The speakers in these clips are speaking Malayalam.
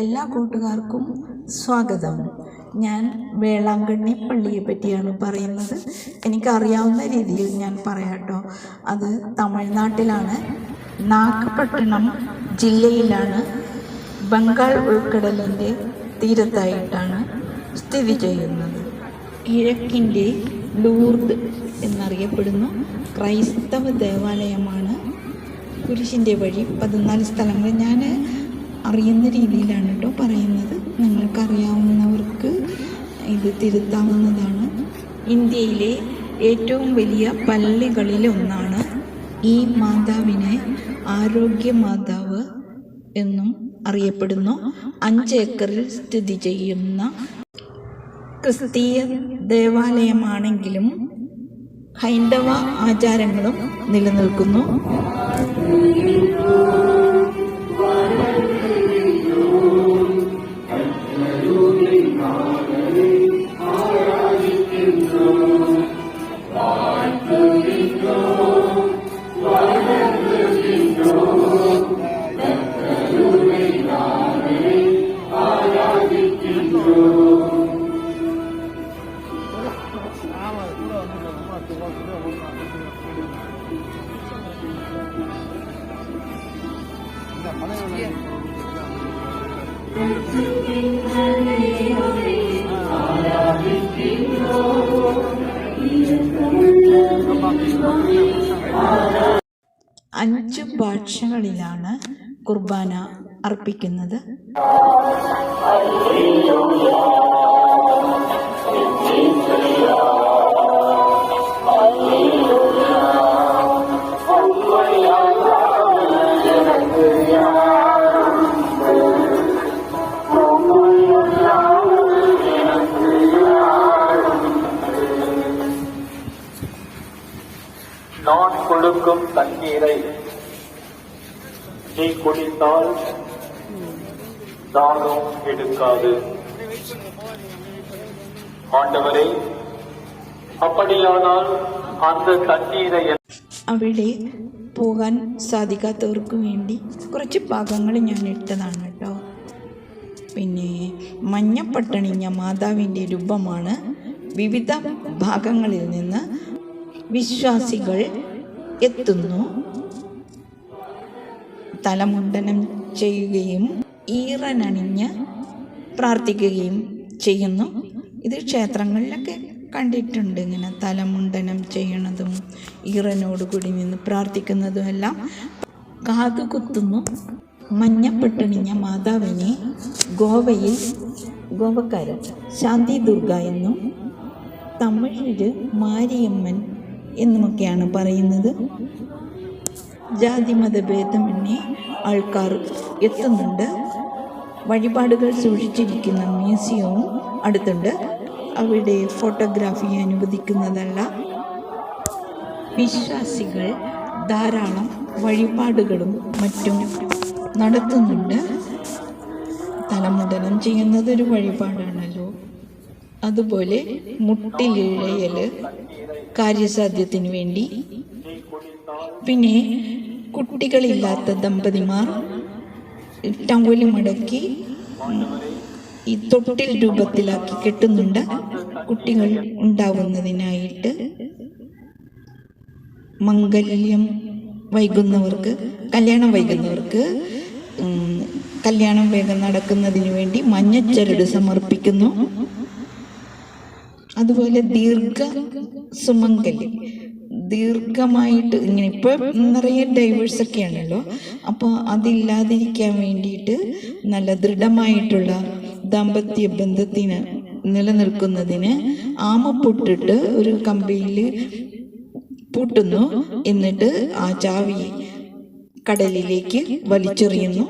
എല്ലാ കൂട്ടുകാർക്കും സ്വാഗതം. ഞാൻ വേളാങ്കണ്ണി പള്ളിയെ പറ്റിയാണ് പറയുന്നത്. എനിക്കറിയാവുന്ന രീതിയിൽ ഞാൻ പറയാട്ടോ അത് തമിഴ്നാട്ടിലാണ്. നാഗപട്ടണം ജില്ലയിലാണ്. ബംഗാൾ ഉൾക്കടലിന്റെ തീരത്തായിട്ടാണ് സ്ഥിതി ചെയ്യുന്നത്. കിഴക്കിന്റെ ലൂർദ് എന്നറിയപ്പെടുന്നു ക്രൈസ്തവ ദേവാലയമാണ് കുരിശിന്റെ വഴി പതിനാല് സ്ഥലങ്ങൾ. ഞാൻ അറിയുന്ന രീതിയിലാണ് കേട്ടോ പറയുന്നത്. നിങ്ങൾക്കറിയാവുന്നവർക്ക് ഇത് തിരുത്താവുന്നതാണ്. ഇന്ത്യയിലെ ഏറ്റവും വലിയ പള്ളികളിലൊന്നാണ് ഈ മാതാവിനെ ആരോഗ്യ മാതാവ് എന്നും അറിയപ്പെടുന്നു. അഞ്ച് ഏക്കറിൽ സ്ഥിതി ചെയ്യുന്ന ക്രിസ്തീയ ദേവാലയമാണെങ്കിലും ഹൈന്ദവ ആചാരങ്ങളും നിലനിൽക്കുന്നു. അഞ്ച് ഭാഷകളിലാണ് കുർബാന അർപ്പിക്കുന്നത്. நான் கொடுக்கும் தண்ணீரை நீ குடித்தால் தாகம் எடுக்காது ஆண்டவரே அப்படியானால் அந்த தண்ணீரை അവിടെ പോകാൻ സാധിക്കാത്തവർക്ക് വേണ്ടി കുറച്ച് ഭാഗങ്ങൾ ഞാൻ ഇട്ടതാണ് കേട്ടോ പിന്നെ മഞ്ഞപ്പട്ടണിഞ്ഞ മാതാവിൻ്റെ രൂപമാണ് വിവിധ ഭാഗങ്ങളിൽ നിന്ന് വിശ്വാസികൾ എത്തുന്നു. തലമുണ്ടനം ചെയ്യുകയും ഈറനണിഞ്ഞ് പ്രാർത്ഥിക്കുകയും ചെയ്യുന്നു. ഇത് ക്ഷേത്രങ്ങളിലൊക്കെ കണ്ടിട്ടുണ്ട് ഇങ്ങനെ തലമുണ്ടനം ചെയ്യണതും ഈറനോട് കൂടി നിന്ന് പ്രാർത്ഥിക്കുന്നതും എല്ലാം. കാതുകുത്തുന്നു മഞ്ഞപ്പെട്ടണിഞ്ഞ മാതാവിനെ ഗോവയിൽ ഗോവക്കാരൻ ശാന്തി ദുർഗ എന്നും തമിഴിൽ മാരിയമ്മൻ എന്നുമൊക്കെയാണ് പറയുന്നത്. ജാതി മതഭേദമന്യേ ആൾക്കാർ എത്തുന്നുണ്ട്. വഴിപാടുകൾ സൂക്ഷിച്ചിരിക്കുന്ന മ്യൂസിയവും അടുത്തുണ്ട്. അവിടെ ഫോട്ടോഗ്രാഫി അനുവദിക്കുന്നതല്ല. വിശ്വാസികൾ ധാരാളം വഴിപാടുകളും മറ്റും നടത്തുന്നുണ്ട്. തലമുടനം ചെയ്യുന്നതൊരു വഴിപാടാണല്ലോ. അതുപോലെ മുട്ടിലിഴയൽ കാര്യസാധ്യത്തിന് വേണ്ടി. പിന്നെ കുട്ടികളില്ലാത്ത ദമ്പതിമാർ ടൗലി മടക്കി ഈ തൊട്ടിൽ രൂപത്തിലാക്കി കെട്ടുന്നുണ്ട് കുട്ടികൾ ഉണ്ടാവുന്നതിനായിട്ട് മംഗല്യം വൈകുന്നവർക്ക് കല്യാണം വൈകുന്നവർക്ക് കല്യാണം വേഗം നടക്കുന്നതിന് വേണ്ടി മഞ്ഞച്ചരട് സമർപ്പിക്കുന്നു. അതുപോലെ ദീർഘ സുമംഗലി ദീർഘമായിട്ട് ഇങ്ങനെ ഇപ്പോൾ നിറയെ ഡൈവേഴ്സ് ഒക്കെയാണല്ലോ. അപ്പോൾ അതില്ലാതിരിക്കാൻ വേണ്ടിയിട്ട് നല്ല ദൃഢമായിട്ടുള്ള ദാമ്പത്യ ബന്ധത്തിന് നിലനിൽക്കുന്നതിന് ആമ പൊട്ടിട്ട് ഒരു കമ്പിയിൽ പൂട്ടുന്നു. എന്നിട്ട് ആ ചാവി കടലിലേക്ക് വലിച്ചെറിയുന്നു.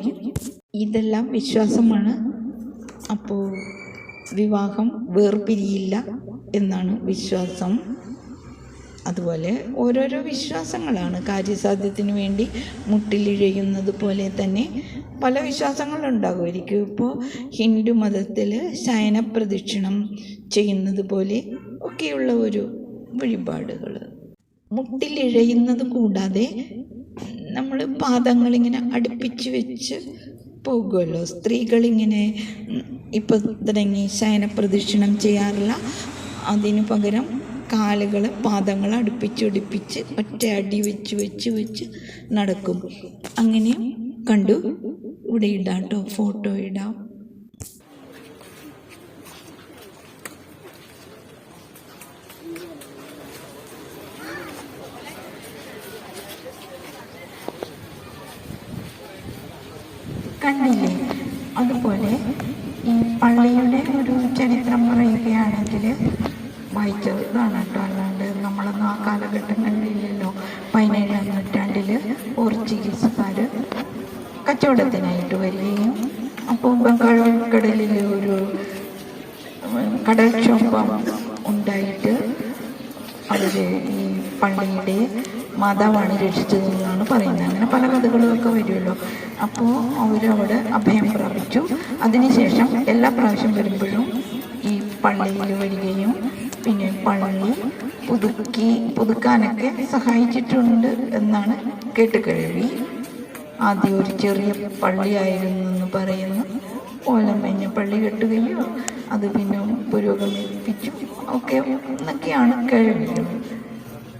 ഇതെല്ലാം വിശ്വാസമാണ്. അപ്പോൾ വിവാഹം വേർപിരിയില്ല എന്നാണ് വിശ്വാസം. അതുപോലെ ഓരോരോ വിശ്വാസങ്ങളാണ്. കാര്യസാധ്യത്തിന് വേണ്ടി മുട്ടിലിഴയുന്നത് പോലെ തന്നെ പല വിശ്വാസങ്ങളുണ്ടാകുമായിരിക്കും. ഇപ്പോൾ ഹിന്ദു മതത്തിൽ ശയനപ്രദക്ഷിണം ചെയ്യുന്നത് പോലെ ഒക്കെയുള്ള ഒരു വഴിപാടുകൾ മുട്ടിലിഴയുന്നത് കൂടാതെ നമ്മൾ പാദങ്ങളിങ്ങനെ അടുപ്പിച്ച് വെച്ച് പോകുമല്ലോ? സ്ത്രീകളിങ്ങനെ ഇപ്പം തുടങ്ങി ശയന പ്രദക്ഷിണം ചെയ്യാറില്ല. അതിനു പകരം കാലുകൾ പാദങ്ങൾ അടുപ്പിച്ചടുപ്പിച്ച് ഒറ്റ അടി വെച്ച് വെച്ച് വെച്ച് നടക്കും. അങ്ങനെ കണ്ടു. ഇവിടെ ഇടാം കേട്ടോ ഫോട്ടോ ഇടാം. കണ്ടില്ലേ? അതുപോലെ പള്ളിയുടെ ഒരു ചരിത്രം പറയുകയാണെങ്കിൽ വായിച്ചതാണ് കേട്ടോ. അല്ലാണ്ട് നമ്മളൊന്നും ആ കാലഘട്ടങ്ങളിലില്ലല്ലോ. പതിനേഴാം നൂറ്റാണ്ടിൽ പോർച്ചുഗീസുകാർ കച്ചവടത്തിനായിട്ട് വരികയും അപ്പോൾ ബംഗാൾ കടലിൽ ഒരു കടൽക്ഷോഭം ഉണ്ടായിട്ട് അവർ ഈ പള്ളിയുടെ മാതാവാണ് രക്ഷിച്ചതെന്നാണ് പറയുന്നത്. അങ്ങനെ പല കഥകളുമൊക്കെ വരുമല്ലോ. അപ്പോൾ അവരവിടെ അഭയം പ്രാപിച്ചു. അതിനുശേഷം എല്ലാ പ്രാവശ്യം വരുമ്പോഴും ഈ പള്ളിയിൽ വരികയും പിന്നെ പള്ളി പുതുക്കി പുതുക്കാനൊക്കെ സഹായിച്ചിട്ടുണ്ട് എന്നാണ് കേട്ടുകഴിവി ആദ്യം ഒരു ചെറിയ പള്ളിയായിരുന്നു എന്ന് പറയുന്നു. ഓലമേഞ്ഞ പള്ളി കെട്ടുകയും അത് പിന്നെ പുരോഗമിപ്പിച്ചു. ഒക്കെ എന്നൊക്കെയാണ് കേൾവികൾ.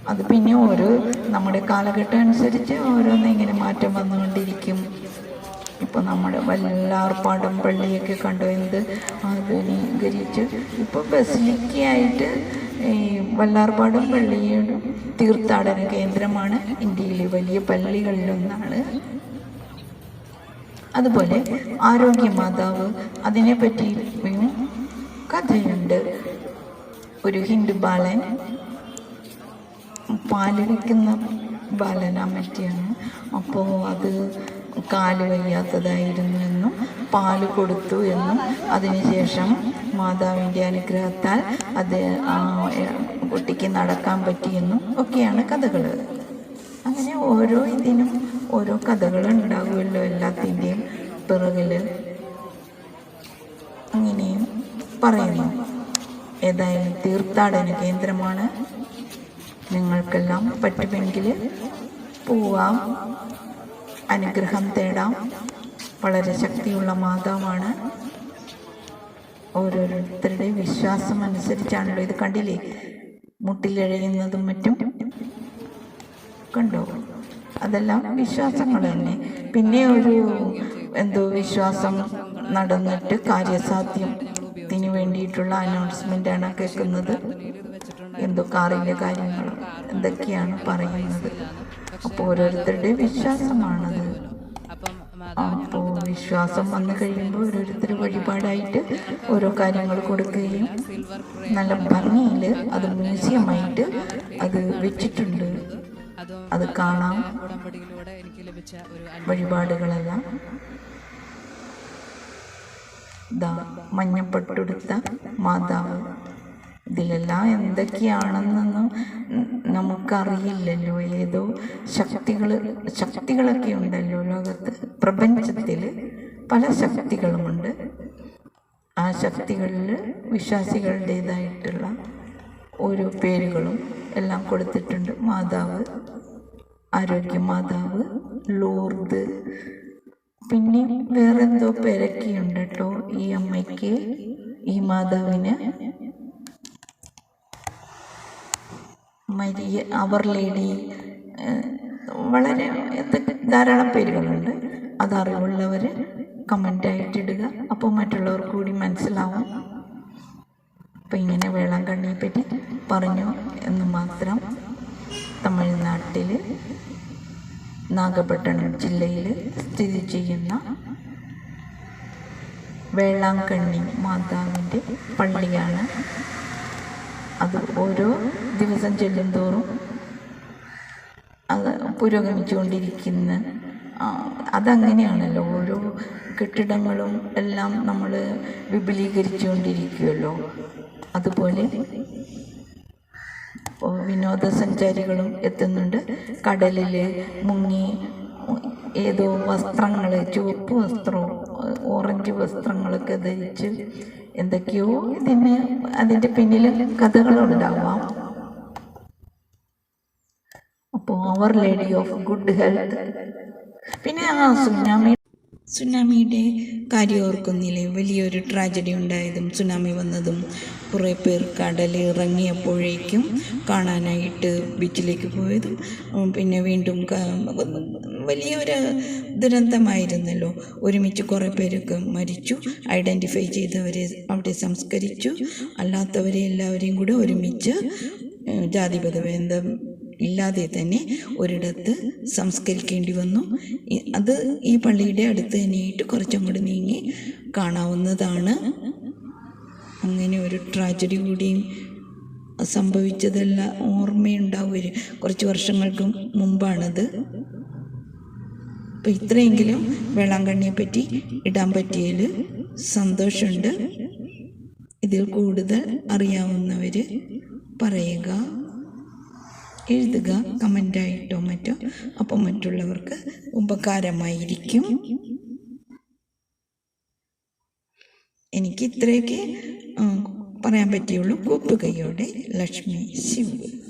അത് പിന്നെ ഓരോ നമ്മുടെ കാലഘട്ടം അനുസരിച്ച് ഓരോന്ന് ഇങ്ങനെ മാറ്റം വന്നുകൊണ്ടിരിക്കും. ഇപ്പോൾ നമ്മുടെ വല്ലാർപ്പാടം പള്ളിയൊക്കെ കണ്ടു എന്ത് ആധുനീകരിച്ച് ഇപ്പോൾ ബസിലിക്കയായിട്ട് ഈ വല്ലാർപ്പാടം പള്ളിയുടെ തീർത്ഥാടന കേന്ദ്രമാണ് ഇന്ത്യയിലെ വലിയ പള്ളികളിലൊന്നാണ്. അതുപോലെ ആരോഗ്യ മാതാവ് അതിനെപ്പറ്റി കഥയുണ്ട്. ഒരു ഹിന്ദു ബാലൻ പാൽ വയ്ക്കുന്ന ബാലനാമറ്റിയാണ് അപ്പോൾ അത് കാൽ വയ്യാത്തതായിരുന്നു എന്നും പാൽ കൊടുത്തു എന്നും. അതിനുശേഷം മാതാവിന്റെ അനുഗ്രഹത്താൽ അത് കുട്ടിക്ക് നടക്കാൻ പറ്റിയെന്നും ഒക്കെയാണ് കഥകൾ അങ്ങനെ ഓരോ ഇതിനും ഓരോ കഥകൾ ഉണ്ടാകുമല്ലോ എല്ലാത്തിന്റെയും പിറകിൽ അങ്ങനെയും പറയുന്നു. ഏതായാലും തീർത്ഥാടന കേന്ദ്രമാണ്. നിങ്ങൾക്കെല്ലാം പറ്റുമെങ്കിൽ പോവാം. അനുഗ്രഹം തേടാം. വളരെ ശക്തിയുള്ള മാതാവാണ്. ഓരോരുത്തരുടെ വിശ്വാസം അനുസരിച്ചാണല്ലോ ഇത് കണ്ടില്ലേ? മുട്ടിലഴയുന്നതും മറ്റും. കണ്ടോ? അതെല്ലാം വിശ്വാസങ്ങൾ തന്നെ. പിന്നെ ഒരു എന്തോ വിശ്വാസം നടന്നിട്ട് കാര്യസാധ്യത്തിന് വേണ്ടിയിട്ടുള്ള ആണ് കേൾക്കുന്നത്. എന്തോ കാറിന്റെ കാര്യങ്ങൾ എന്തൊക്കെയാണ് പറയുന്നത്? അപ്പോൾ ഓരോരുത്തരുടെ വിശ്വാസമാണത്. അപ്പോൾ വിശ്വാസം വന്നു കഴിയുമ്പോൾ ഓരോരുത്തർ വഴിപാടായിട്ട് ഓരോ കാര്യങ്ങൾ കൊടുക്കുകയും നല്ല ഭംഗിയിൽ അത് മ്യൂസിയമായിട്ട് അത് വെച്ചിട്ടുണ്ട്. അത് കാണാം. വഴിപാടുകളെല്ലാം. മഞ്ഞപ്പെട്ടെടുത്ത മാതാവ്. ഇതിലെല്ലാം എന്തൊക്കെയാണെന്നൊന്നും നമുക്കറിയില്ലല്ലോ. ഏതോ ശക്തികൾ ശക്തികളൊക്കെ ഉണ്ടല്ലോ ലോകത്ത്. പ്രപഞ്ചത്തിൽ പല ശക്തികളുമുണ്ട്. ആ ശക്തികളിൽ വിശ്വാസികളുടേതായിട്ടുള്ള ഓരോ പേരുകളും എല്ലാം കൊടുത്തിട്ടുണ്ട്. മാതാവ് ആരോഗ്യ മാതാവ് ലൂർദ് പിന്നെ വേറെന്തോ പേരൊക്കെയുണ്ട് കേട്ടോ. ഈ അമ്മയ്ക്ക് ഈ മാതാവിന്. മരിയ അവർ ലേഡി വളരെ ധാരാളം പേരുകളുണ്ട്. അത് അറിവുള്ളവർ കമന്റായിട്ട് ഇടുക. അപ്പോൾ മറ്റുള്ളവർക്ക് കൂടി മനസ്സിലാവും. അപ്പം ഇങ്ങനെ വേളാങ്കണ്ണിയെ പറ്റി പറഞ്ഞു എന്ന് മാത്രം തമിഴ്നാട്ടിൽ നാഗപട്ടണം ജില്ലയിൽ സ്ഥിതി ചെയ്യുന്ന വേളാങ്കണ്ണി മാതാവിന്റെ പള്ളിയാണ് അത് ഓരോ ദിവസം ചെല്ലും തോറും അത് പുരോഗമിച്ചുകൊണ്ടിരിക്കുന്ന അതങ്ങനെയാണല്ലോ. ഓരോ കെട്ടിടങ്ങളും എല്ലാം നമ്മൾ വിപുലീകരിച്ചുകൊണ്ടിരിക്കുമല്ലോ അതുപോലെ വിനോദസഞ്ചാരികളും എത്തുന്നുണ്ട്. കടലിൽ മുങ്ങി ഏതോ വസ്ത്രങ്ങൾ ചുവപ്പ് വസ്ത്രവും ഓറഞ്ച് വസ്ത്രങ്ങളൊക്കെ ധരിച്ച് എന്തൊക്കെയോ ഇതിന് അതിന്റെ പിന്നിൽ കഥകളുണ്ടാവാം. അപ്പോൾ അവർ ലേഡി ഓഫ് ഗുഡ് ഹെൽത്ത് പിന്നെ ആ സുനാമി സുനാമിയുടെ കാര്യം ഓർക്കുന്നില്ലേ വലിയൊരു ട്രാജഡി ഉണ്ടായതും സുനാമി വന്നതും കുറേ പേർ കടലിൽ ഇറങ്ങിയപ്പോഴേക്കും കാണാനായിട്ട് ബീച്ചിലേക്ക് പോയതും. പിന്നെ വീണ്ടും വലിയൊരു ദുരന്തമായിരുന്നല്ലോ. ഒരുമിച്ച് കുറേ പേരൊക്കെ മരിച്ചു. ഐഡന്റിഫൈ ചെയ്തവരെ അവിടെ സംസ്കരിച്ചു. അല്ലാത്തവരെ എല്ലാവരെയും കൂടെ ഒരുമിച്ച് ജാതിപഥ ബന്ധം ഇല്ലാതെ തന്നെ ഒരിടത്ത് സംസ്കരിക്കേണ്ടി വന്നു. അത് ഈ പള്ളിയുടെ അടുത്ത് തന്നെയായിട്ട് കുറച്ചും കൂടി നീങ്ങി കാണാവുന്നതാണ്. അങ്ങനെ ഒരു ട്രാജഡി കൂടിയും സംഭവിച്ചതെല്ലാം ഓർമ്മയുണ്ടാവും കുറച്ച് വർഷങ്ങൾക്ക് മുമ്പാണത്. അപ്പം ഇത്രയെങ്കിലും വേളാങ്കണ്ണിയെ പറ്റി ഇടാൻ പറ്റിയതിൽ സന്തോഷമുണ്ട്. ഇതിൽ കൂടുതൽ അറിയാവുന്നവർ പറയുക. എഴുതുക കമന്റായിട്ടോ മറ്റോ അപ്പം മറ്റുള്ളവർക്ക് ഉപകാരമായിരിക്കും. എനിക്ക് ഇത്രയൊക്കെ പറയാൻ പറ്റിയുള്ളൂ. കൂട്ടുകയോടെ ലക്ഷ്മി ശിവ്.